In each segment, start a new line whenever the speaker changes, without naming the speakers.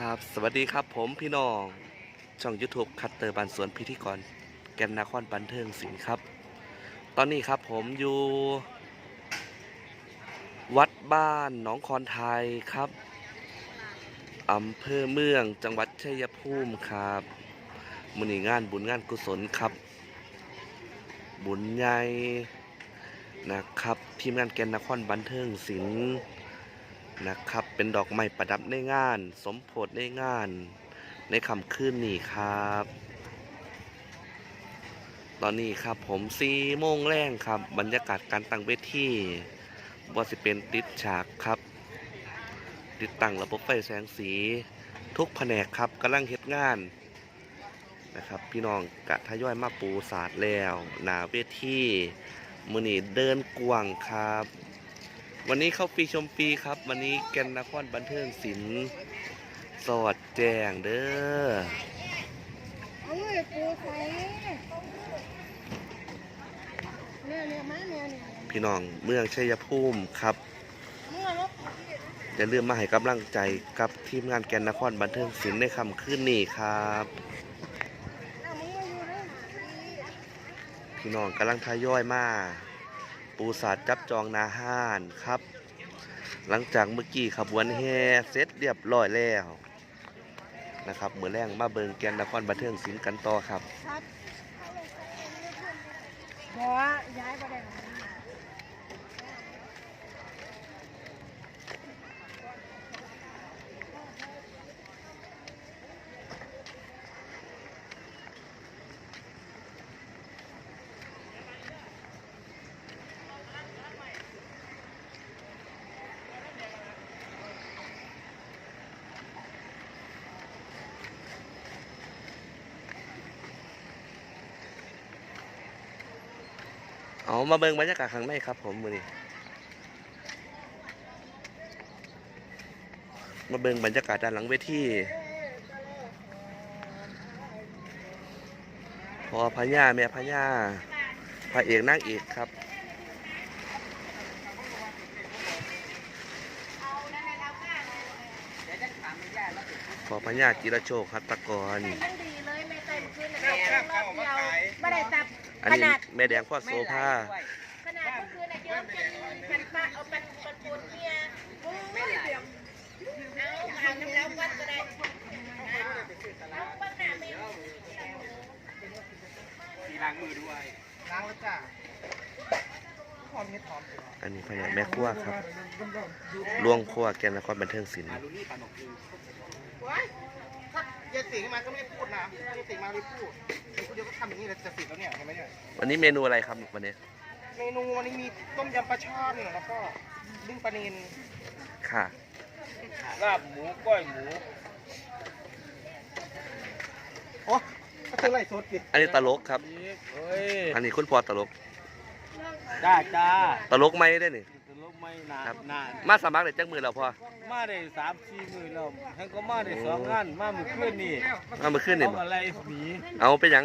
ครับ สวัสดีครับผมพี่น้อง ช่อง YouTube คัตเตอร์บันสวนพิธีกร แกนนาคอนบันเทิงศิลป์ครับ ตอนนี้ครับผมอยู่ วัดบ้านหนองคอนไทยครับอำเภอเมืองจังหวัดชัยภูมิครับมือนีงานบุญงานกุศลครับ บุญใหญ่นะครับ ทีมงานแกนนาคอนบันเทิงศิลป์ นะครับ เป็นดอกไม้ประดับในงาน สมโพธิในงาน ในคำคืนนี้ครับ ตอนนี้ครับผมสี่โมงแรงครับ บรรยากาศการตั้งเวทีบอสิเป็นติดฉากครับ ติดตั้งระบบไฟแสงสี ทุกแผนกครับกำลังเฮ็ดงานนะครับพี่น้องกะทยอยมาปูศาสตร์แล้วหนาเวทีมือนีเดินกวางครับ วันนี้เข้าฟรีชมฟรีครับ วันนี้แกนนครบันเทิงศิลป์สอดแจงเด้อ
เอาเลยปูไข่เนี่ยเนี่ยมาเนี่ยเนี่ย
พี่น้องเมืองชัยภูมิครับ
เมื่อรถ
อย่าลืมมาให้กำลังใจกับทีมงานแกนนครบันเทิงศิลป์ในคำคืนนี้ครับ
เอามึงมาอยู่เลย
พี่น้องกำลังทยอยมา ปูสาดจับจองนาห้านครับ หลังจากเมื่อกี้ขบวนแห่เสร็จเรียบร้อยแล้วนะครับเมื่อแรงมาเบิงแกนนครบันเทิงสินกันต่อครับ
ครับบอย้ายปรอ
เอา มาเบิงบรรยากาศข้างในครับ ผมมือนี้มาเบิงบรรยากาศด้านหลังเวทีพอพญาแม่พญาพระเอกนางเอกครับพอพญาจิรโชคหัตถกร
อั
น
ข
นี้
นาด
แม่แดงพ่อโซภา
ขนาดก็คือนะเยอะเป็นพันป้าเอาเป็นเป็นปูนเนี่ยไม่ไหลเอาเอาน้ำแล้ววัดก็ได้เอาวัดหนาไม่
มีล้างมือด้วยล้างแล้วจ้ะหอมเห็ดหอม
อันนี้พญาแม่ครัวครับลวงครัวแกนนครบันเทิงศิลป์
อาลูนี่ปลาหนกคือ ว้ายถ้าเยายสิงมาก็ไม่พูดนะเยายสิงมาไม่พูดเดี๋ยวคุณเดียวก็ทำอย่างนี้เลยจะสิบแล้วเนี่ยเห็นไหมเนี่ย
วันนี้เมนูอะไรครับวันนี้
เมนูวันนี้มีต้มยำปลาช่อนแล้วก็นึ่งปลานิล
ค่ะ
ลาบหมูก้อยหมูโอ้ก็คือไรสดดิ
อันนี้ตลกครับ
เฮ้ย
อันนี้คุณพ่อตลก
ได้จ้า
ตลกไหมได้นี่
ตลกไม่นาน
ครับ
นาน
มาสมัครได้จักมือแล้วพ่อ
มาได้สามสี่หมื่นแล้วทั้งก็มาได้สองงานมาเมื่อคืนนี่
มาเมื่อคืนนี่
เอาอะไรหนี
เอาไปหยัง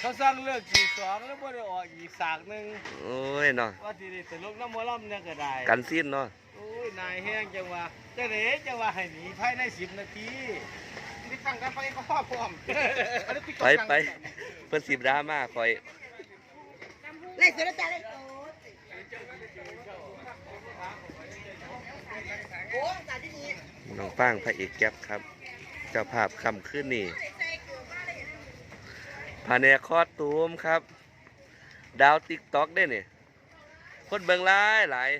เขาสร้างเลิกกี่สองแล้วบ่ได้ออกอีกสากหนึ่ง
โอ้ยเนาะ
ว่าที่ได้ตลกน้ำหมอลำเนี่ยก็ได้
กันสิ้นเนาะ
โอ้ยนายแห้งจังว่าจะเหนจังว่าให้หนีภายในสิบนาทีนี่ตั้งกันไปก็พ่อพร้อม
ไปไปเพิ่นสิบดราม่าคอย
ไล่เสือแล้วจ้าเลยโอ้ตาที่นี้
น้อง ป้างพระเอกแก๊ปครับ เจ้าภาพคำขึ้นนี่พาแนคอดตูมครับ ดาวติ๊กต็อกได้นี่คนเบิ่งหลายหลาย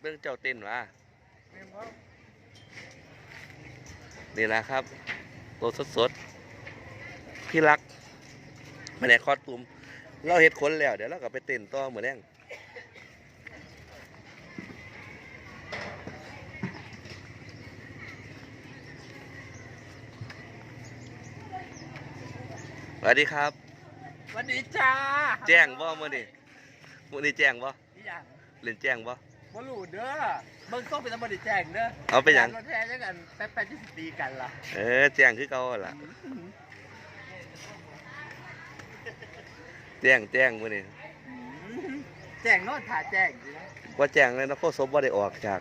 เบิ่งเจ้าเต้นว่านี่แหละครับตัวสดๆพี่รักมาแนคอดตูมเราเห็ดคนแล้ว เดี๋ยวเราก็ไปเต้นต่อเหมือนแรง วัสดีครับ
สวัสดีจ้า
แจ้งบ่มื้อนี้มื้อนี้แจ้งบ่
นี่ยัง
เล่นแจ้งบ่
บ่รู้เด้อเบิ่งต้องเป็นตำรวจแจ้งเด้อ
เอาไปหยัง
รถแท้จังกันแป๊บๆจะสิตีกันล่ะ
เออแจ้งคือเก่าล่ะแจ้งแจ้งมื้อนี้
แจ้งโนอนถ่าแจ้งอยู่นะ
ว่าแจ้งเลยนะโคศพบ่ได้ออกจาก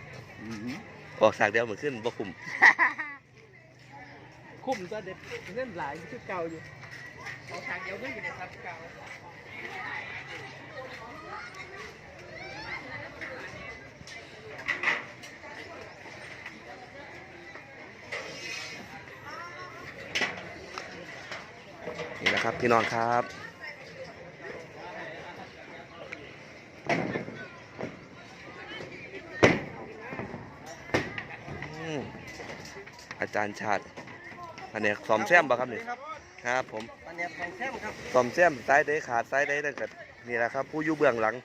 แอ
อกฉากเดียวเหมือนขึ้นบ่คุ้ม
คุ้มซะเด็ดเงินหลายคือเก่าอยู่ เอาทางเดียวเงินอยู่ในซับเก่า
นี่นะครับพี่น้องครับอืมอาจารย์ชาติอันนี้สอมแซมบ่ครับนี่
ครับ
ครับผม
อันนี้ของแท้ครับ
สอมแซมซ้ายได้ขาดซ้ายได้ตั้งแต่นี่แหละครับ ผู้อยู่เบื้องหลัง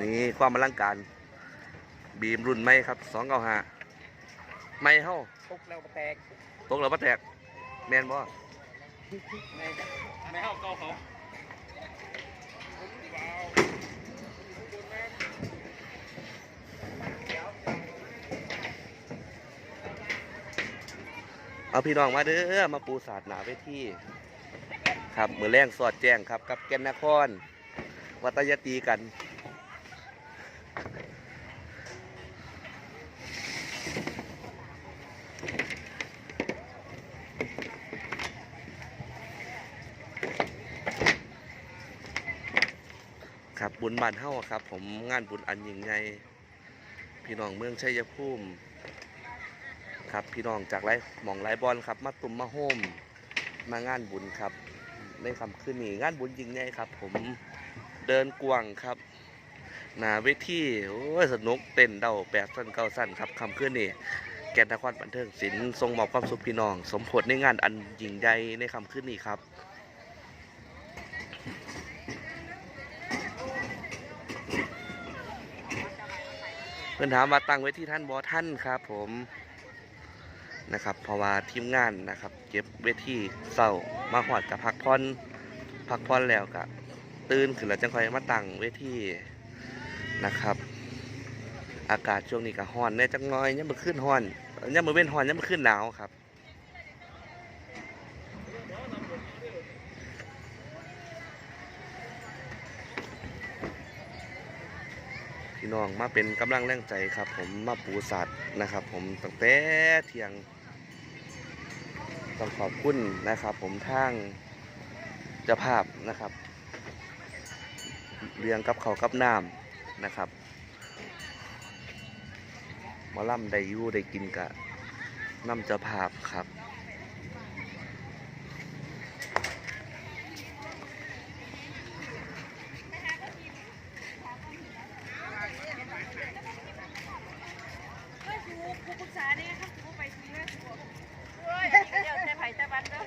นี่ความอลังการ บีมรุ่นใหม่ครับสองเก้าห้าไม่เฮ้า
ตกแล้วแตก
ตกแล้วมาแตก แมนบ่
ไม่เข้าเก่าเขา
เอาพี่น้องมาเด้อมาปูศาสตร์หนาเวทีครับมือแรงสอดแจ้งครับ กับแก่นนคร วัตยตีกัน ครับบุญบ้านเฮาครับ ผมงานบุญอันยิ่งใหญ่พี่น้องเมืองชัยภูมิครับพี่น้องจากไรหมองไรบอลครับ มาตุ่มมาโฮมมางานบุญครับในคำคืนนี้งานบุญยิ่งใหญ่ครับ ผมเดินกวางครับหนาเวทีโอ้ยสนุกเต้นเดาแปดสั้นเก้าสั้นครับคำคืนนี้แกนนครบันเทิงศิลป์ทรงมอบความสุขพี่น้อง สมผลในงานอันยิ่งใหญ่ในคำคืนนี้ครับ เพื่อนถามมาตั้งไว้ที่ท่านบอท่านครับผมนะครับเพราะว่าทีมงานนะครับ เก็บเวทีเศร้ามาหอดกับพักพรพักพรแล้วก็ตื่นขึ้นแล้วจังคอยมาตั้งเวทีนะครับ อากาศช่วงนี้ก็ฮ้อนแน่จังน้อยยังมาขึ้นฮ้อนเนี่ยมันเว้นฮ้อนเนี่ยมันขึ้นหนาวครับ พี่น้องมาเป็นกำลังแรงใจครับ ผมมาปูสัตว์นะครับ ผมตั้งแต่เที่ยงต้องขอบคุณนะครับ ผมทางเจ้าภาพนะครับ เรียงกับเขากับน้ำนะครับมอล่ำได้ยู่ได้กินกะน้ำเจ้าภาพครับ
ก็ครูครูปรึกษาเนี่ยครับครูไปซื้อเลยครูโอ้ยเดี๋ยวแต่ไผ่แต่บันเด้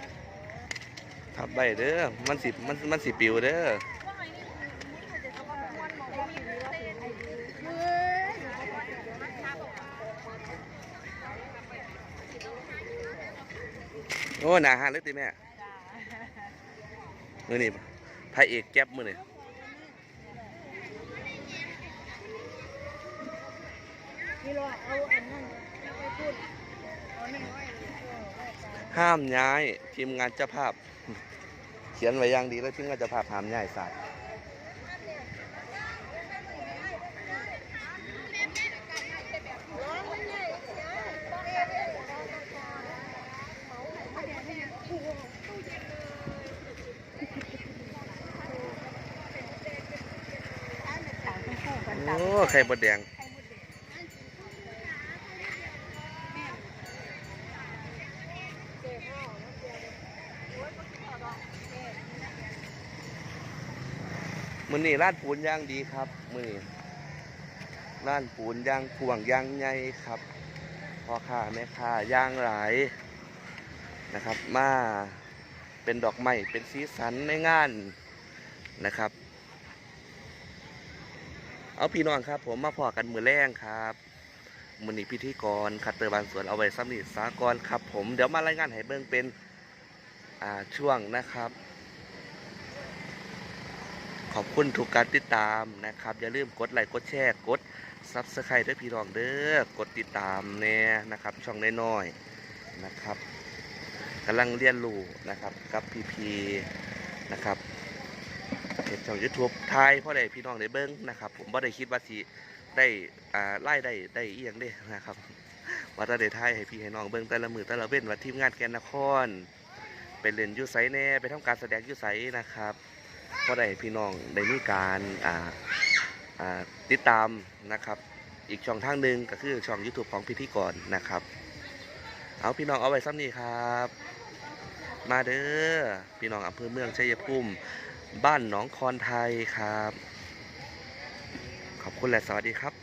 อั
บใบเด้อมันสิมันมันสิปิวเด้อโอ้หนาหันเลยติแม่มือนี่พระเอกแก๊บมือนี่
นี่เราเอาอันนั้นเราไปพูดเอาหนึ่งไว้
ห้ามย้ายทีมงานเจ้าภาพ ขียนไว้อย่างดีแล้วทีมงานเจ้าภาพหามย้ายสัตว์โอ้ไข่บดแดง มือนี่ร้านปูนย่างดีครับ มือนี่ร้านปูนย่างกวงย่างใหญ่ครับพ่อค้าแม่ค้าย่างหลายนะครับ มาเป็นดอกไม้เป็นสีสันในงานนะครับ เอาพี่น้องครับ ผมมาพอกันมือแรงครับมือนี้พิธีกรคัตเตอร์บานสวนเอาไว้ซ้ำนี่สากรครับ ผมเดี๋ยวมารายงานให้เบิ่งเป็นช่วงนะครับ ขอบคุณทุกการติดตามนะครับ อย่าลืมกดไลค์กดแชร์กดซับสไครต์ด้วยพี่น้องเด้อกดติดตามแน่นะครับ ช่องน้อยๆนะครับกำลังเรียนรู้นะครับกับพีพีนะครับเพจช่อง YouTube ไทยพ่อได้พี่น้องได้เบิ้งนะครับ ผมบ่ได้คิดว่าสิได้อ่าไล่ได้ได้อีหยังเด้นะครับว่าจะได้ไทยให้พี่ให้น้องเบิ้งแต่ละมือแต่ละเว้นว่าทีมงานแกนนครไปเล่นยูไซแน่ไปทำการแสดงยูไซนะครับ ก็ได้พี่น้องได้มีการติดตามนะครับ อีกช่องทางหนึ่งก็คือช่อง YouTube ของพิธีกรนะครับ เอาพี่น้องเอาไว้ซ้ำนี้ครับ มาเด้อพี่น้องอำเภอเมืองชัยภูมิบ้านหนองคอนไทยครับ ขอบคุณและสวัสดีครับ